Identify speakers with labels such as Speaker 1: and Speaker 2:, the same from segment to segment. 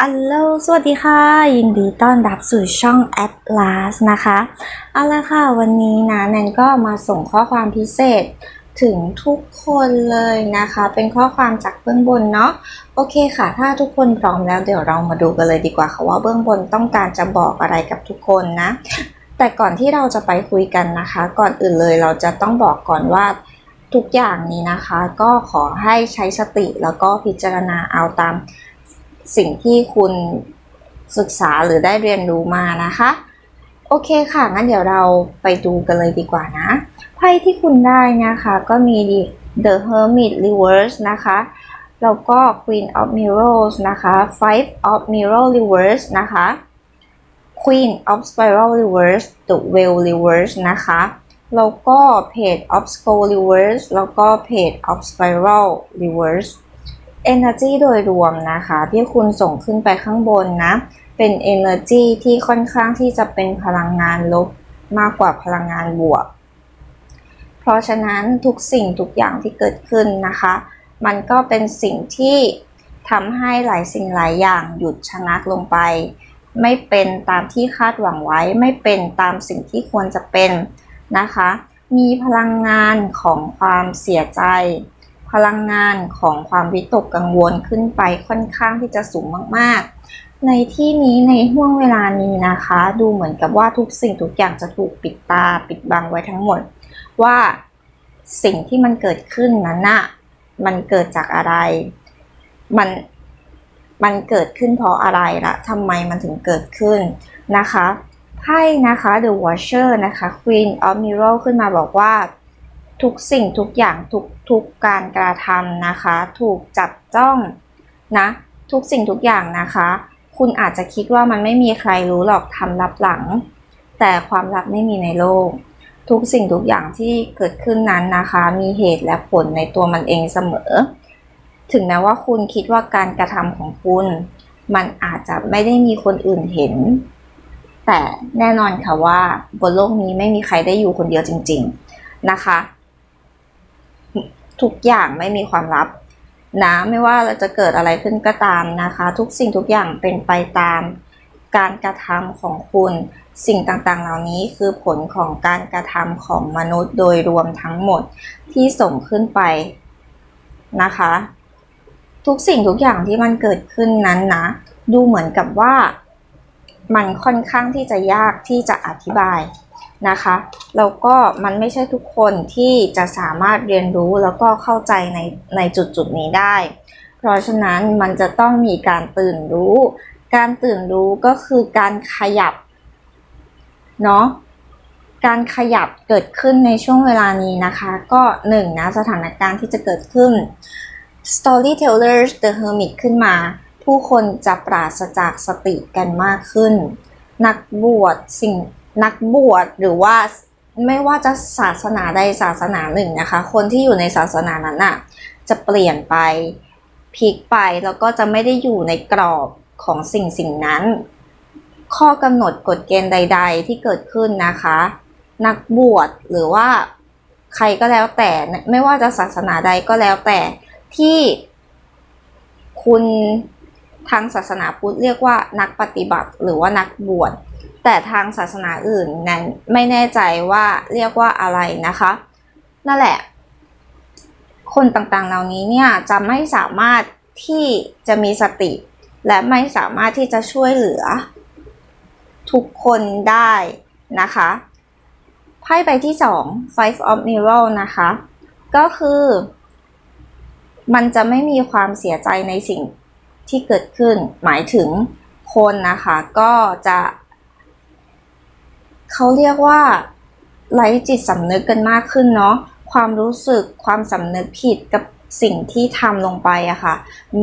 Speaker 1: อัลโลสวัสดีค่ะ ยินดีต้อนรับสู่ช่อง Atlas นะคะ เอาละค่ะ วันนี้นะแนนก็มาส่งข้อความพิเศษถึงทุกคนเลยนะคะ เป็นข้อความจากเบื้องบนเนาะ โอเคค่ะ ถ้าทุกคนพร้อมแล้วเดี๋ยวเรามาดูกันเลยดีกว่าค่ะว่าเบื้องบนต้องการจะบอกอะไรกับทุกคนนะ แต่ก่อนที่เราจะไปคุยกันนะคะ ก่อนอื่นเลยเราจะต้องบอกก่อนว่าทุกอย่างนี้นะคะ ก็ขอให้ใช้สติแล้วก็พิจารณาเอาตาม สิ่งที่คุณศึกษาหรือได้เรียนรู้มานะคะ โอเคค่ะ งั้นเดี๋ยวเราไปดูกันเลยดีกว่านะไพ่ที่คุณได้นะคะ ก็มี The Hermit Reverse นะคะแล้วก็ Queen of Mirrors นะคะ Five of Mirror Reverse นะคะ Queen of Spiral Reverse The Wheel Reverse นะคะ แล้วก็ Page of Skull Reverse แล้วก็ Page of Spiral Reverse Energy โดยรวมนะคะ ที่คุณส่งขึ้นไปข้างบนนะ เป็น Energy ที่ค่อนข้างที่จะเป็นพลังงานลบมากกว่าพลังงานบวก เพราะฉะนั้นทุกสิ่งทุกอย่างที่เกิดขึ้นนะคะ มันก็เป็นสิ่งที่ทำให้หลายสิ่งหลายอย่างหยุดชะงักลงไป ไม่เป็นตามที่คาดหวังไว้ ไม่เป็นตามสิ่งที่ควรจะเป็นนะคะ มีพลังงานของความเสียใจ พลังงานของความวิตกกังวลขึ้นไปค่อนข้างที่จะสูงมากๆ ในที่นี้ในห่วงเวลานี้นะคะ ดูเหมือนกับว่าทุกสิ่งทุกอย่างจะถูกปิดตาปิดบังไว้ทั้งหมด ว่าสิ่งที่มันเกิดขึ้นนั้นน่ะมันเกิดจากอะไร มันมันเกิดขึ้นเพราะอะไรละทำไมมันถึงเกิดขึ้นนะคะไพ่นะคะ The Watcher นะคะ Queen of Mirror ขึ้นมาบอกว่า ทุกสิ่งทุกอย่างทุกทุกการกระทำนะคะ ถูกจับจ้องนะทุกสิ่งทุกอย่างนะคะ คุณอาจจะคิดว่ามันไม่มีใครรู้หรอกทำลับหลัง แต่ความลับไม่มีในโลก ทุกสิ่งทุกอย่างที่เกิดขึ้นนั้นนะคะ มีเหตุและผลในตัวมันเองเสมอ ถึงแม้ว่าคุณคิดว่าการกระทำของคุณ มันอาจจะไม่ได้มีคนอื่นเห็น แต่แน่นอนค่ะว่าบนโลกนี้ไม่มีใครได้อยู่คนเดียวจริง ๆนะคะ ทุกอย่างไม่มีความลับนะไม่ว่าเราจะเกิดอะไรขึ้นก็ตามนะคะ ทุกสิ่งทุกอย่างเป็นไปตามการกระทำของคุณ สิ่งต่างๆ เหล่านี้คือผลของการกระทำของมนุษย์โดยรวมทั้งหมดที่ส่งขึ้นไปนะคะ ทุกสิ่งทุกอย่างที่มันเกิดขึ้นนั้นนะดูเหมือนกับว่า มันค่อนข้างที่จะยากที่จะอธิบาย นะคะแล้วก็มันไม่ใช่ทุกคนที่จะสามารถเรียนรู้แล้วก็เข้าใจในในจุดจุดนี้ได้ เพราะฉะนั้นมันจะต้องมีการตื่นรู้ การตื่นรู้ก็คือการขยับเนาะการขยับเกิดขึ้นในช่วงเวลานี้นะคะ ก็หนึ่งนะสถานการณ์ที่จะเกิดขึ้น storytellers the hermit ขึ้นมา ผู้คนจะปราศจากสติกันมากขึ้น นักบวชสิ่ง นักบวชหรือว่าไม่ว่าจะศาสนาใดศาสนาหนึ่งนะคะ คนที่อยู่ในศาสนานั้นน่ะจะเปลี่ยนไปพลิกไปแล้วก็จะไม่ได้อยู่ในกรอบของสิ่งสิ่งนั้น ข้อกำหนดกฎเกณฑ์ใด ๆ ที่เกิดขึ้นนะคะ นักบวชหรือว่าใครก็แล้วแต่ไม่ว่าจะศาสนาใดก็แล้วแต่ที่คุณทางศาสนาพุทธเรียกว่านักปฏิบัติหรือว่านักบวช แต่ทางศาสนาอื่นนั้นไม่แน่ใจว่าเรียกว่าอะไรนะคะ นั่นแหละ คนต่างๆเหล่านี้เนี่ยจะไม่สามารถที่จะมีสติ และไม่สามารถที่จะช่วยเหลือ ทุกคนได้นะคะไพ่ใบที่สอง Five of Mirror นะคะ ก็คือ มันจะไม่มีความเสียใจในสิ่งที่เกิดขึ้น หมายถึงคนนะคะ ก็จะ เขาเรียกว่าไร้จิตสำนึกกันมากขึ้นเนาะความรู้สึกความสำนึกผิดกับสิ่งที่ทำลงไปอะค่ะ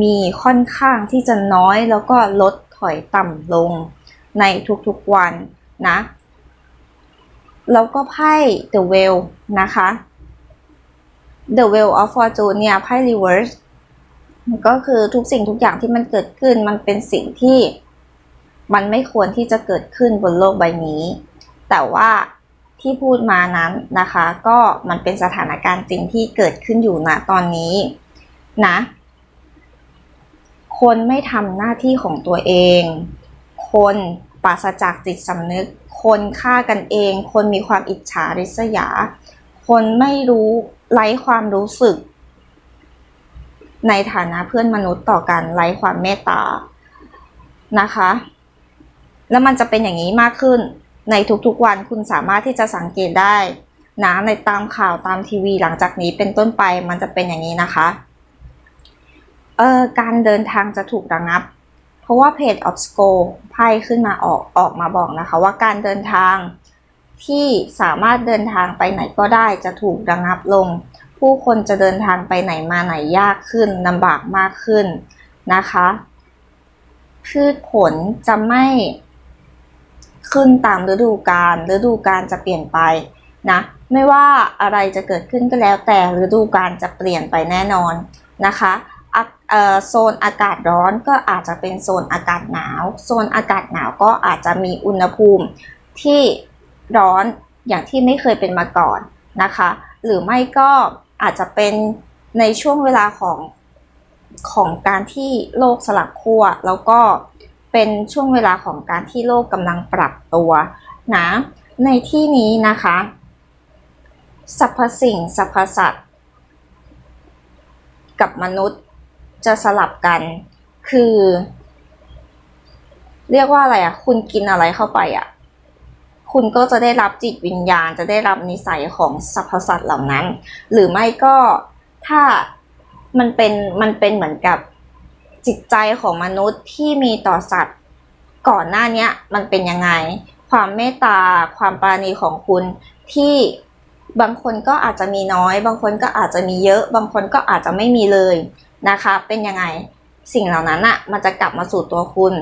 Speaker 1: มีค่อนข้างที่จะน้อยแล้วก็ลดถอยต่ำลงในทุกๆวันนะ แล้วก็ไพ่ The Wheel นะคะ The Wheel of Fortune เนี่ยไพ่ Reverse ก็คือทุกสิ่งทุกอย่างที่มันเกิดขึ้นมันเป็นสิ่งที่มันไม่ควรที่จะเกิดขึ้นบนโลกใบนี้ แต่ว่าที่พูดมานั้นนะคะ ก็มันเป็นสถานการณ์จริงที่เกิดขึ้นอยู่ณตอนนี้นะคคนไม่ทำหน้าที่ของตัวเอง คนปราศจากจิตสำนึก คนฆ่ากันเอง คนมีความอิจฉาริษยา คนไม่รู้ไร้ความรู้สึก ในฐานะเพื่อนมนุษย์ต่อกันไร้ความเมตตานะคะ แล้วมันจะเป็นอย่างนี้มากขึ้น ในทุกๆวันคุณสามารถที่จะสังเกตได้นะในตามข่าวตามทีวีหลังจากนี้เป็นต้นไปมันจะเป็นอย่างนี้นะคะเอ่อการเดินทางจะถูกระงับ เพราะว่าเพจ of s c o ไพ่ขึ้นมาออกออกมาบอกนะคะ ว่าการเดินทางที่สามารถเดินทางไปไหนก็ได้จะถูกระงับลง ผู้คนจะเดินทางไปไหนมาไหนยากขึ้นลำบากมากขึ้นนะคะ พืชผลจะไม่ ขึ้นตามฤดูกาลฤดูกาลจะเปลี่ยนไปนะไม่ว่าอะไรจะเกิดขึ้นก็แล้วแต่ฤดูกาลจะเปลี่ยนไปแน่นอนนะคะโซนอากาศร้อนก็อาจจะเป็นโซนอากาศหนาว โซนอากาศหนาวก็อาจจะมีอุณหภูมิที่ร้อนอย่างที่ไม่เคยเป็นมาก่อนนะคะ หรือไม่ก็อาจจะเป็นในช่วงเวลาของของการที่โลกสลับขั้วแล้วก็ เป็นช่วงเวลาของการที่โลกกำลังปรับตัวนะในที่นี้นะคะสรรพสิ่งสรรพสัตว์กับมนุษย์จะสลับกัน คือ เรียกว่าอะไรอะ คุณกินอะไรเข้าไปอะ คุณก็จะได้รับจิตวิญญาณ จะได้รับนิสัยของสรรพสัตว์เหล่านั้น หรือไม่ก็ถ้ามันเป็นมันเป็นเหมือนกับ จิตใจของมนุษย์ที่มีต่อสัตว์ ก่อนหน้านี้มันเป็นยังไง ความเมตตา ความปราณีของคุณที่บางคนก็อาจจะมีน้อย บางคนก็อาจจะมีเยอะ บางคนก็อาจจะไม่มีเลยนะคะ เป็นยังไงสิ่งเหล่านั้นอะมันจะกลับมาสู่ตัวคุณ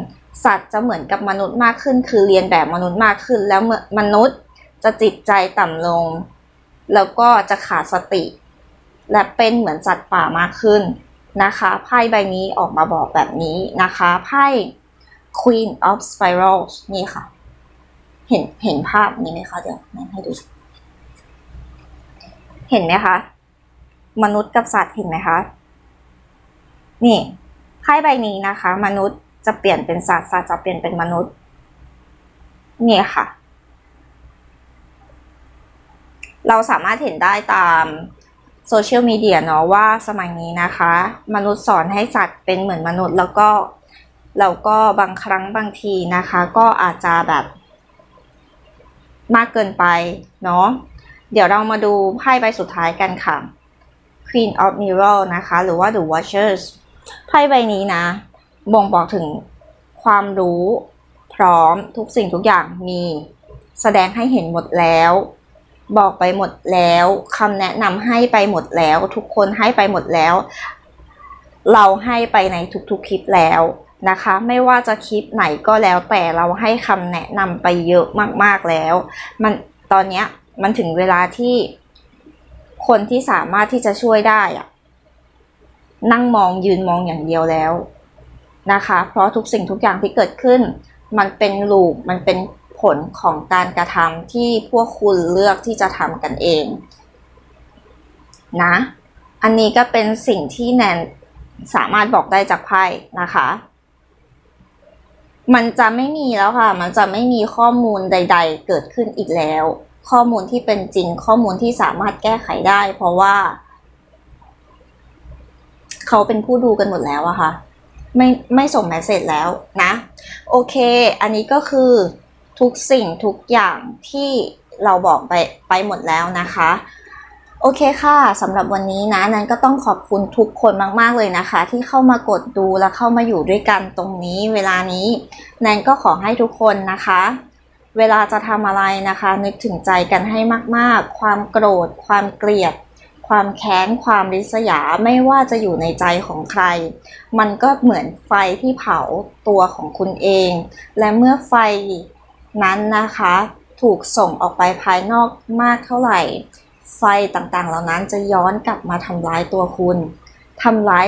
Speaker 1: สัตว์จะเหมือนกับมนุษย์มากขึ้น คือเรียนแบบมนุษย์มากขึ้น แล้วเมื่อมนุษย์จะจิตใจต่ำลง แล้วก็จะขาดสติ และเป็นเหมือนสัตว์ป่ามากขึ้น นะคะไพ่ใบนี้ออกมาบอกแบบนี้นะคะไพ่ Queen of Spirals นี่ค่ะ เห็นเห็นภาพนี้ไหมคะเดี๋ยวให้ดู เห็นไหมคะ มนุษย์กับสัตว์เห็นไหมคะ นี่ไพ่ใบนี้นะคะ มนุษย์จะเปลี่ยนเป็นสัตว์สัตว์จะเปลี่ยนเป็นมนุษย์ นี่ค่ะ เราสามารถเห็นได้ตาม โซเชียลมีเดียเนาะว่าสมัยนี้นะคะ มนุษย์สอนให้สัตว์เป็นเหมือนมนุษย์แล้วก็แล้วก็บางครั้งบางทีนะคะ ก็อาจจะแบบมากเกินไปเนาะเดี๋ยวเรามาดูไพ่ใบสุดท้ายกันค่ะ Queen of Mirror นะคะ หรือว่า The Watchers ไพ่ใบนี้นะ บ่งบอกถึงความรู้พร้อมทุกสิ่งทุกอย่างมี แสดงให้เห็นหมดแล้ว บอกไปหมดแล้วคำแนะนำให้ไปหมดแล้ว ทุกคนให้ไปหมดแล้ว เราให้ไปในทุกๆคลิปแล้วนะคะ ไม่ว่าจะคลิปไหนก็แล้วแต่เราให้คำแนะนำไปเยอะมากๆแล้ว มันตอนเนี้ยมันถึงเวลาที่คนที่สามารถที่จะช่วยได้อะนั่งมองยืนมองอย่างเดียวแล้วนะคะ เพราะทุกสิ่งทุกอย่างที่เกิดขึ้น มันเป็นลูปมันเป็น ผลของการกระทำที่พวกคุณเลือกที่จะทำกันเองนะ อันนี้ก็เป็นสิ่งที่แนนสามารถบอกได้จากไพ่นะคะ มันจะไม่มีแล้วค่ะ มันจะไม่มีข้อมูลใด ๆ เกิดขึ้นอีกแล้ว ข้อมูลที่เป็นจริง ข้อมูลที่สามารถแก้ไขได้ เพราะว่า เขาเป็นผู้ดูกันหมดแล้วอะค่ะ ไม่ไม่ส่งเมสเซจแล้วนะ โอเค อันนี้ก็คือ ทุกสิ่งทุกอย่างที่เราบอกไปไปหมดแล้วนะคะ โอเคค่ะสำหรับวันนี้นะนั้นก็ต้องขอบคุณทุกคนมากๆเลยนะคะ ที่เข้ามากดดูและเข้ามาอยู่ด้วยกันตรงนี้เวลานี้แนนก็ขอให้ทุกคนนะคะ เวลาจะทำอะไรนะคะ นึกถึงใจกันให้มากๆ ความโกรธ ความเกลียดความแค้นความริษยาไม่ว่าจะอยู่ในใจของใคร มันก็เหมือนไฟที่เผาตัวของคุณเอง และเมื่อไฟ นั้นนะคะ ถูกส่งออกไปภายนอกมากเท่าไหร่ ไฟต่างๆ เหล่านั้นจะย้อนกลับมาทำร้ายตัวคุณทำร้าย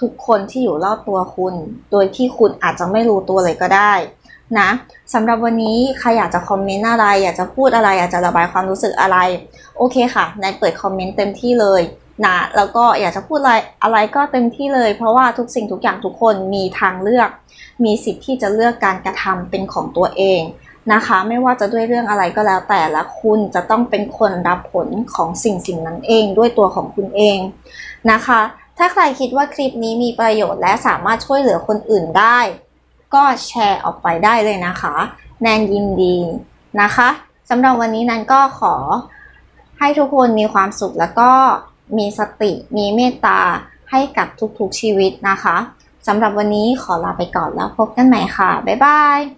Speaker 1: ทุกคนที่อยู่รอบตัวคุณ โดยที่คุณอาจจะไม่รู้ตัวเลยก็ได้นะสำหรับวันนี้ใครอยากจะคอมเมนต์อะไร อยากจะพูดอะไร อยากจะระบายความรู้สึกอะไร โอเคค่ะแนนเปิดคอมเมนต์เต็มที่เลย นะแล้วก็อยากจะพูดอะไรอะไรก็เต็มที่เลย เพราะว่าทุกสิ่งทุกอย่างทุกคนมีทางเลือก มีสิทธิ์ที่จะเลือกการกระทำเป็นของตัวเองนะคะ ไม่ว่าจะด้วยเรื่องอะไรก็แล้วแต่ละคุณจะต้องเป็นคนรับผลของสิ่งสิ่งนั้นเอง ด้วยตัวของคุณเองนะคะ ถ้าใครคิดว่าคลิปนี้มีประโยชน์และสามารถช่วยเหลือคนอื่นได้ ก็แชร์ออกไปได้เลยนะคะ แนนยินดีนะคะสำหรับวันนี้แนนก็ขอให้ทุกคนมีความสุขแล้วก็ มีสติ มีเมตตาให้กับทุกๆชีวิตนะคะสำหรับวันนี้ขอลาไปก่อนแล้วพบกันใหม่ค่ะ บ๊ายบาย